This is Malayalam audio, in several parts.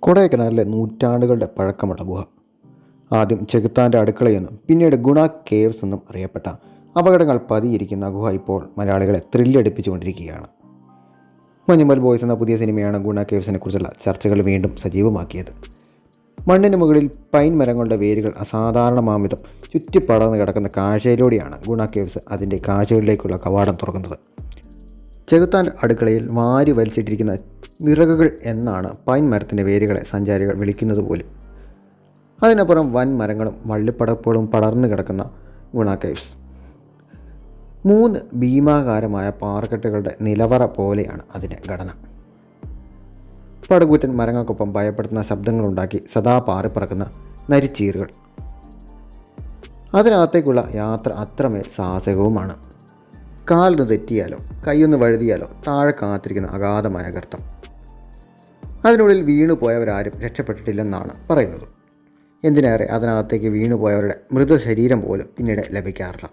കൊടൈക്കനാലിലെ നൂറ്റാണ്ടുകളുടെ പഴക്കമുള്ള ഗുഹ. ആദ്യം ചെകുത്താന്റെ അടുക്കളയെന്നും പിന്നീട് ഗുണ കേവ്സ് എന്നും അറിയപ്പെട്ട അപകടങ്ങൾ പതിയിരിക്കുന്ന ഗുഹ ഇപ്പോൾ മലയാളികളെ ത്രില്ലടിപ്പിച്ചുകൊണ്ടിരിക്കുകയാണ്. മഞ്ഞുമൽ ബോയ്സ് എന്ന പുതിയ സിനിമയാണ് ഗുണ കേവ്സിനെ കുറിച്ചുള്ള ചർച്ചകൾ വീണ്ടും സജീവമാക്കിയത്. മണ്ണിന് മുകളിൽ പൈൻ മരങ്ങളുടെ വേരുകൾ അസാധാരണമാംവിധം ചുറ്റിപ്പടർന്ന് കിടക്കുന്ന കാഴ്ചയിലൂടെയാണ് ഗുണ കേവ്സ് അതിന്റെ കാഴ്ചകളിലേക്കുള്ള കവാടം തുറക്കുന്നത്. ചെകുത്താന്റെ അടുക്കളയിൽ വാരി വലിച്ചിട്ടിരിക്കുന്ന വിറകുകൾ എന്നാണ് പൈൻ മരത്തിന്റെ വേരുകളെ സഞ്ചാരികൾ വിളിക്കുന്നത് പോലും. അതിനപ്പുറം വൻ മരങ്ങളും വള്ളിപ്പടപ്പുകളും പടർന്നു കിടക്കുന്ന ഗുണ കേവ്സ്. മൂന്ന് ഭീമാകാരമായ പാറക്കെട്ടുകളുടെ നിലവറ പോലെയാണ് അതിന്റെ ഘടന. പടുകൂറ്റൻ മരങ്ങൾക്കൊപ്പം ഭയപ്പെടുത്തുന്ന ശബ്ദങ്ങളുണ്ടാക്കി സദാ പാറിപ്പറക്കുന്ന നരിച്ചീറുകൾ അതിനകത്തേക്കുള്ള യാത്ര അത്രമേൽ സാഹസികവുമാണ്. കാലൊന്ന് തെറ്റിയാലോ കൈയൊന്ന് വഴുതിയാലോ താഴെ കാത്തിരിക്കുന്ന അഗാധമായ ഗർത്തം. അതിനുള്ളിൽ വീണുപോയവരാരും രക്ഷപ്പെട്ടിട്ടില്ലെന്നാണ് പറയുന്നത്. എന്തിനേറെ അതിനകത്തേക്ക് വീണുപോയവരുടെ മൃതശരീരം പോലും പിന്നീട് ലഭിക്കാറില്ല.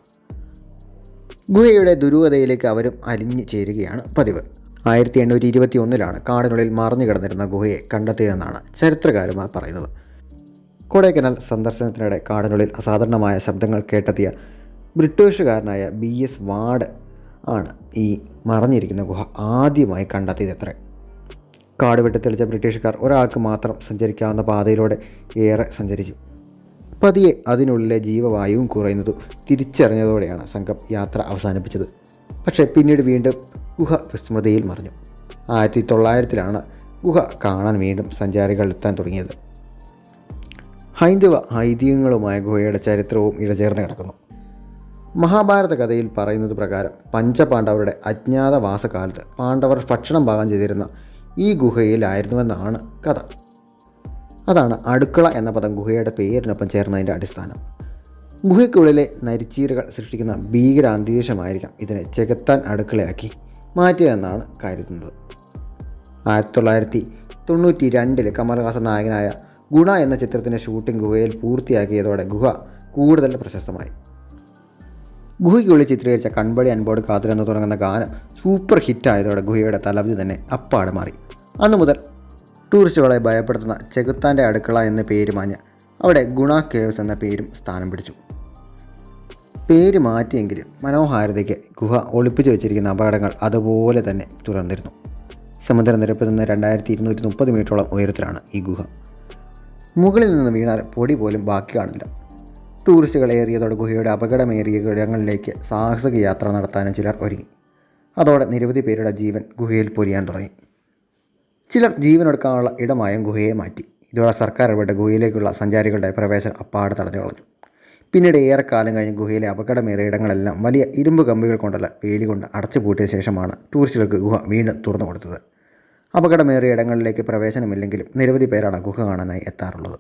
ഗുഹയുടെ ദുരൂഹതയിലേക്ക് അവരും അലിഞ്ഞു ചേരുകയാണ് പതിവ്. ആയിരത്തി എണ്ണൂറ്റി ഇരുപത്തി ഒന്നിലാണ് കാടിനുള്ളിൽ മറഞ്ഞു കിടന്നിരുന്ന ഗുഹയെ കണ്ടെത്തിയതെന്നാണ് ചരിത്രകാരന്മാർ പറയുന്നത്. കൊടൈക്കനാൽ സന്ദർശനത്തിനിടെ കാടിനുള്ളിൽ അസാധാരണമായ ശബ്ദങ്ങൾ കേട്ടെത്തിയ ബ്രിട്ടീഷുകാരനായ ബി എസ് വാർഡ് ആണ് ഈ മറഞ്ഞിരിക്കുന്ന ഗുഹ ആദ്യമായി കണ്ടെത്തിയതത്രേ കാട് വെട്ടിത്തെളിച്ച ബ്രിട്ടീഷുകാർ ഒരാൾക്ക് മാത്രം സഞ്ചരിക്കാവുന്ന പാതയിലൂടെ ഏറെ സഞ്ചരിച്ചു. പതിയെ അതിനുള്ളിലെ ജീവവായുവും കുറയുന്നത് തിരിച്ചറിഞ്ഞതോടെയാണ് സംഘം യാത്ര അവസാനിപ്പിച്ചത്. പക്ഷേ പിന്നീട് വീണ്ടും ഗുഹ വിസ്മൃതിയിൽ മറിഞ്ഞു. ആയിരത്തി തൊള്ളായിരത്തിലാണ് ഗുഹ കാണാൻ വീണ്ടും സഞ്ചാരികൾ എത്താൻ തുടങ്ങിയത്. ഹൈന്ദവ ഐതിഹ്യങ്ങളുമായ ഗുഹയുടെ ചരിത്രവും ഇഴചേർന്ന് കിടക്കുന്നു. മഹാഭാരത കഥയിൽ പറയുന്നത് പ്രകാരം പഞ്ചപാണ്ഡവരുടെ അജ്ഞാതവാസകാലത്ത് പാണ്ഡവർ ഭക്ഷണം പാകം ചെയ്തിരുന്ന ഈ ഗുഹയിലായിരുന്നുവെന്നാണ് കഥ. അതാണ് അടുക്കള എന്ന പദം ഗുഹയുടെ പേരിനൊപ്പം ചേർന്നതിന്റെ അടിസ്ഥാനം. ഗുഹയ്ക്കുള്ളിലെ നരിച്ചീരകൾ സൃഷ്ടിക്കുന്ന ഭീകര അന്തരീക്ഷമായിരിക്കാം ഇതിനെ ചെകുത്താൻ അടുക്കളയാക്കി മാറ്റിയതെന്നാണ് കരുതുന്നത്. ആയിരത്തി തൊള്ളായിരത്തി തൊണ്ണൂറ്റി രണ്ടിൽ കമൽഹാസൻ നായകനായ ഗുണ എന്ന ചിത്രത്തിന്റെ ഷൂട്ടിംഗ് ഗുഹയിൽ പൂർത്തിയാക്കിയതോടെ ഗുഹ കൂടുതൽ പ്രശസ്തമായി. ഗുഹയ്ക്കുള്ളിൽ ചിത്രീകരിച്ച കൺപടി അൻപോട് കാത്തിരെന്ന് തുടങ്ങുന്ന ഗാനം സൂപ്പർ ഹിറ്റായതോടെ ഗുഹയുടെ തലവധി തന്നെ അപ്പാട് മാറി. അന്നു മുതൽ ടൂറിസ്റ്റുകളെ ഭയപ്പെടുത്തുന്ന ചെകുത്താന്റെ അടുക്കള എന്ന പേര് മാഞ്ഞ് അവിടെ ഗുണ കേവ്സ് എന്ന പേരും സ്ഥാനം പിടിച്ചു. പേര് മാറ്റിയെങ്കിലും മനോഹാരിതയ്ക്ക് ഗുഹ ഒളിപ്പിച്ചു വെച്ചിരിക്കുന്ന അപകടങ്ങൾ അതുപോലെ തന്നെ തുടർന്നിരുന്നു. സമുദ്രനിരപ്പിൽ നിന്ന് രണ്ടായിരത്തി ഇരുന്നൂറ്റി മുപ്പത് മീറ്ററോളം ഉയരത്തിലാണ് ഈ ഗുഹ. മുകളിൽ നിന്ന് വീണാൽ പൊടി പോലും ബാക്കി കാണില്ല. ടൂറിസ്റ്റുകൾ ഏറിയതോടെ ഗുഹയുടെ അപകടമേറിയ ഇടങ്ങളിലേക്ക് സാഹസിക യാത്ര നടത്താനും ചിലർ ഒരുങ്ങി. അതോടെ നിരവധി പേരുടെ ജീവൻ ഗുഹയിൽ പൊരിയാൻ തുടങ്ങി. ചിലർ ജീവനെടുക്കാനുള്ള ഇടമായും ഗുഹയെ മാറ്റി. ഇതോടെ സർക്കാർ ഇടപെട്ട് ഗുഹയിലേക്കുള്ള സഞ്ചാരികളുടെ പ്രവേശനം അപ്പാട് തടഞ്ഞു കളഞ്ഞു. പിന്നീട് ഏറെക്കാലം കഴിഞ്ഞ് ഗുഹയിലെ അപകടമേറിയ ഇടങ്ങളെല്ലാം വലിയ ഇരുമ്പ് കമ്പികൾ കൊണ്ടല്ല വേലി കൊണ്ട് അടച്ചു പൂട്ടിയ ശേഷമാണ് ടൂറിസ്റ്റുകൾക്ക് ഗുഹ വീണ്ടും തുറന്നു കൊടുത്തത് അപകടമേറിയ ഇടങ്ങളിലേക്ക് പ്രവേശനമില്ലെങ്കിലും നിരവധി പേരാണ് ഗുഹ കാണാനായി എത്താറുള്ളത്.